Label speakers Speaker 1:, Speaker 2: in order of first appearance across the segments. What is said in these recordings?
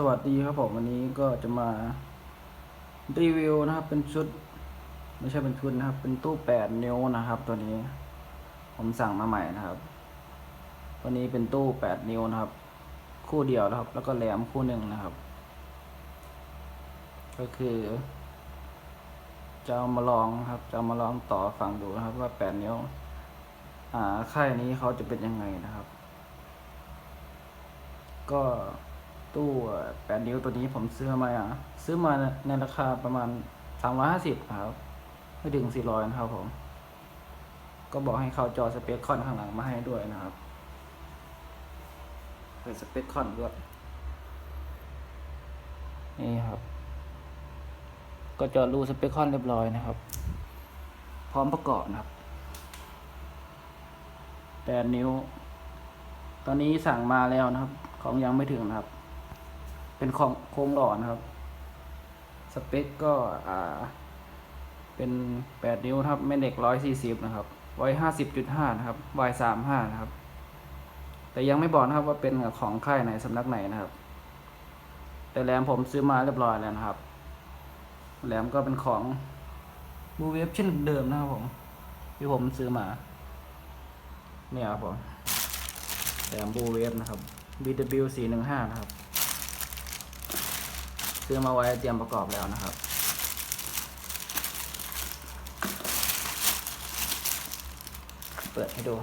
Speaker 1: สวัสดีครับผมวันนี้ก็จะมารีวิวนะครับ เป็นชุด ไม่ใช่เป็นชุดนะครับ เป็นตู้แปดนิ้วนะครับ ตัวนี้ ผมสั่งมาใหม่นะครับตัวนี้เป็นตู้แปดนิ้วนะครับ คู่เดียวนะครับ แล้วก็แหลมคู่หนึ่งนะครับ ก็คือจะเอามาลองครับ จะเอามาลองต่อฟังดูนะครับ ว่าแปดนิ้ว อ่าค่ายนี้เขาจะเป็นยังไงนะครับ ก็ ตู้แปดนิ้วตัวนี้ผมซื้อมาอะซื้อมาในราคาประมาณสามร้อยห้าสิบครับไม่ถึงสี่ร้อยนะครับผม ก็บอกให้เขาจอสเปคคอนข้างหลังมาให้ด้วยนะครับเปิดสเปคคอนด้วย นี่ครับ ก็จอรูสเปคคอนเรียบร้อยนะครับ พร้อมประกอบนะครับแปดนิ้ว ตอนนี้สั่งมาแล้วนะครับ ของยังไม่ถึงนะครับ เป็นของโครงหล่อนะครับ สเปคก็อ่า เป็นแปดนิ้วครับแม่เหล็กร้อยสี่สิบนะครับไว้ห้าสิบจุดห้านะครับวายสามห้านะครับ แต่ยังไม่บอกนะครับว่าเป็นของค่ายไหนสำนักไหนนะครับ แต่แรมผมซื้อมาเรียบร้อยแล้วนะครับแรมก็เป็นของบูเวฟเช่นเดิมนะครับผมที่ผมซื้อมา เนี่ยครับผมแหลมบูเวฟนะครับ BW 4 1 5 นะครับ ซื้อมาไว้เตรียมประกอบแล้วนะครับ เปิดให้ดู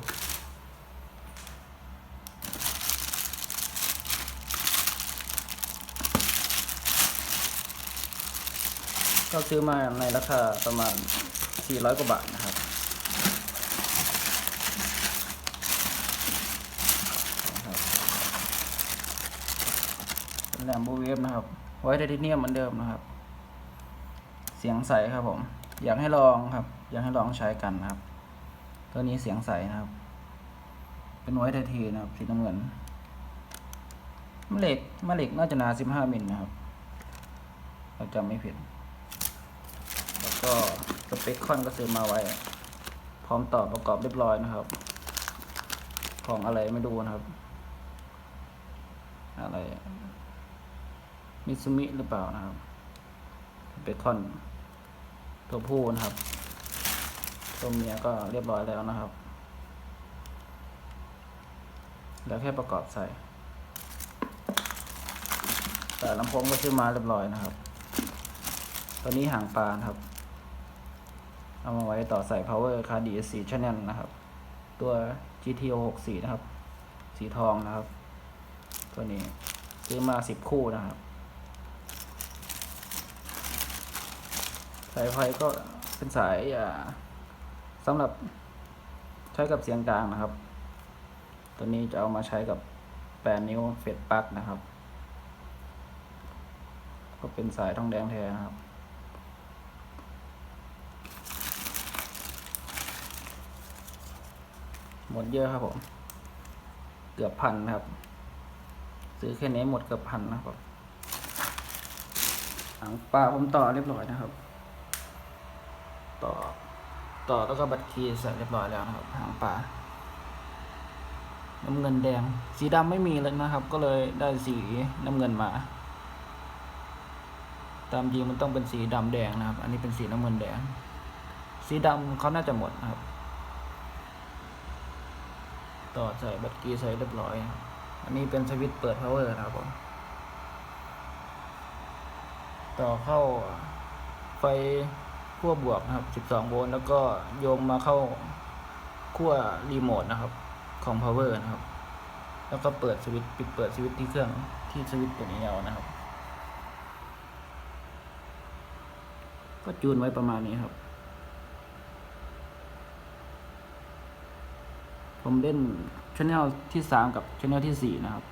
Speaker 1: ก็ซื้อมาในราคาประมาณ 400 กว่าบาทนะครับ เป็นแหลมบูเวฟนะครับ ไว้ไทเทเนียมเหมือนเดิมนะครับ เสียงใสครับผม อยากให้ลองครับ อยากให้ลองใช้กันนะครับ ตัวนี้เสียงใสนะครับ เป็นไว้ไทเทนะครับสีน้ำเงินมะเหล็กมะเหล็กน่าจะหนา15มิลนะครับเราจำไม่ผิด แล้วก็สเปคคอนก็ซื้อมาไว้ พร้อมต่อประกอบเรียบร้อยนะครับ ของอะไรไม่ดูนะครับ อะไร มิซูมิหรือเปล่านะครับเบคอน ตัวผู้นะครับ ตัวเมียก็เรียบร้อยแล้วนะครับ แล้วแค่ประกอบใส่ แต่ลำโพงก็ซื้อมาเรียบร้อยนะครับ ตัวนี้หางปลานะครับ เอามาไว้ต่อใส่ power card DSC channel นะครับ ตัว GTO 64 นะครับ สีทองนะครับ ตัวนี้ซื้อมาสิบคู่นะครับ สายไฟก็เป็นสายอ่าสำหรับใช้กับเสียงกลางนะครับ ตัวนี้จะเอามาใช้กับแปดนิ้วเฟดปลั๊กนะครับ ก็เป็นสายทองแดงแท้นะครับหมดเยอะครับผม เกือบพันนะครับ ซื้อแค่นี้หมดเกือบพันนะครับหางปลาผมต่อเรียบร้อยนะครับ ต่อ ต่อแล้วก็บัตรคีย์ใส่เรียบร้อยแล้วนะครับหางปลาน้ำเงินแดง สีดำไม่มีเลยนะครับ ก็เลยได้สีน้ำเงินมา ตามจริงมันต้องเป็นสีดำแดงนะครับ อันนี้เป็นสีน้ำเงินแดง สีดำเขาน่าจะหมดนะครับ ต่อใส่บัตรกีย์ใส่เรียบร้อย อันนี้เป็นสวิตช์เปิด power นะครับผมต่อเข้าไฟ ขั้วบวกนะครับ 12 โวลต์แล้วก็โยงมาเข้าขั้วรีโมทนะครับ ของ power นะครับ แล้วก็เปิดสวิตช์ปิดเปิดสวิตช์ที่เครื่องที่สวิตช์ตัวนี้เอานะครับ ก็จูนไว้ประมาณนี้ครับ ผมเล่นชแนลที่สามกับชแนลที่สี่นะครับ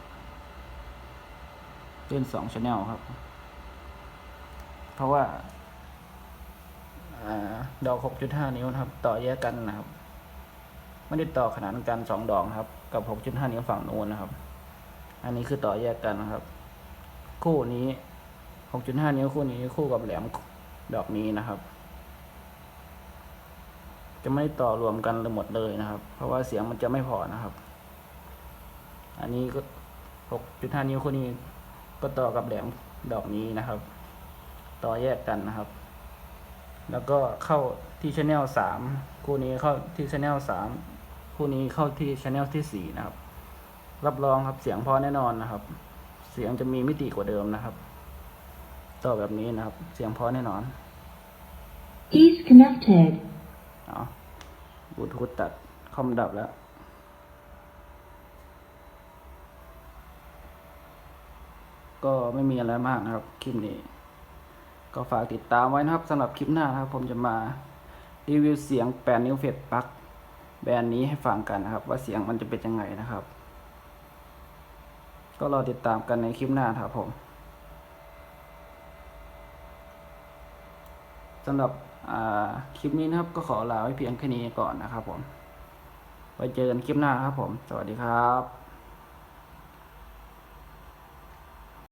Speaker 1: เล่นสองชแนลครับ เพราะว่า ดอกหกจุดห้านิ้วนะครับ ต่อแยกกันนะครับ ไม่ได้ต่อขนานกันสองดอกครับ กับหกจุดห้านิ้วฝั่งนู้นนะครับ อันนี้คือต่อแยกกันนะครับ คู่นี้หกจุดห้านิ้วคู่นี้คู่กับแหลมดอกนี้นะครับ จะไม่ต่อรวมกันหมดเลยนะครับ เพราะว่าเสียงมันจะไม่พอนะครับ อันนี้ก็หกจุดห้านิ้วคู่นี้ก็ต่อกับแหลมดอกนี้นะครับ ต่อแยกกันนะครับ แล้วก็เข้าที่ชแนลสามคู่นี้เข้าที่ชแนลสามคู่นี้เข้าที่ชแนลที่สี่นะครับ รับรองครับเสียงเพอแน่นอนนะครับ เสียงจะมีมิติกว่าเดิมนะครับ ต่อแบบนี้นะครับ เสียงเพอแน่นอน
Speaker 2: is connected.
Speaker 1: เอาบลูทูธตัดคอมดับแล้วก็ไม่มีอะไรมากนะครับ คลิปนี้ ก็ฝากติดตามไว้นะครับสำหรับคลิปหน้านะครับ ผมจะมารีวิวเสียงแปดนิ้วเฟดปลั๊กแบรนด์นี้ให้ฟังกันนะครับ ว่าเสียงมันจะเป็นยังไงนะครับ ก็รอติดตามกันในคลิปหน้าครับผมสำหรับคลิปนี้นะครับก็ขอลาไว้เพียงแค่นี้ก่อนนะครับผม ไว้เจอกันคลิปหน้าครับผม สวัสดีครับ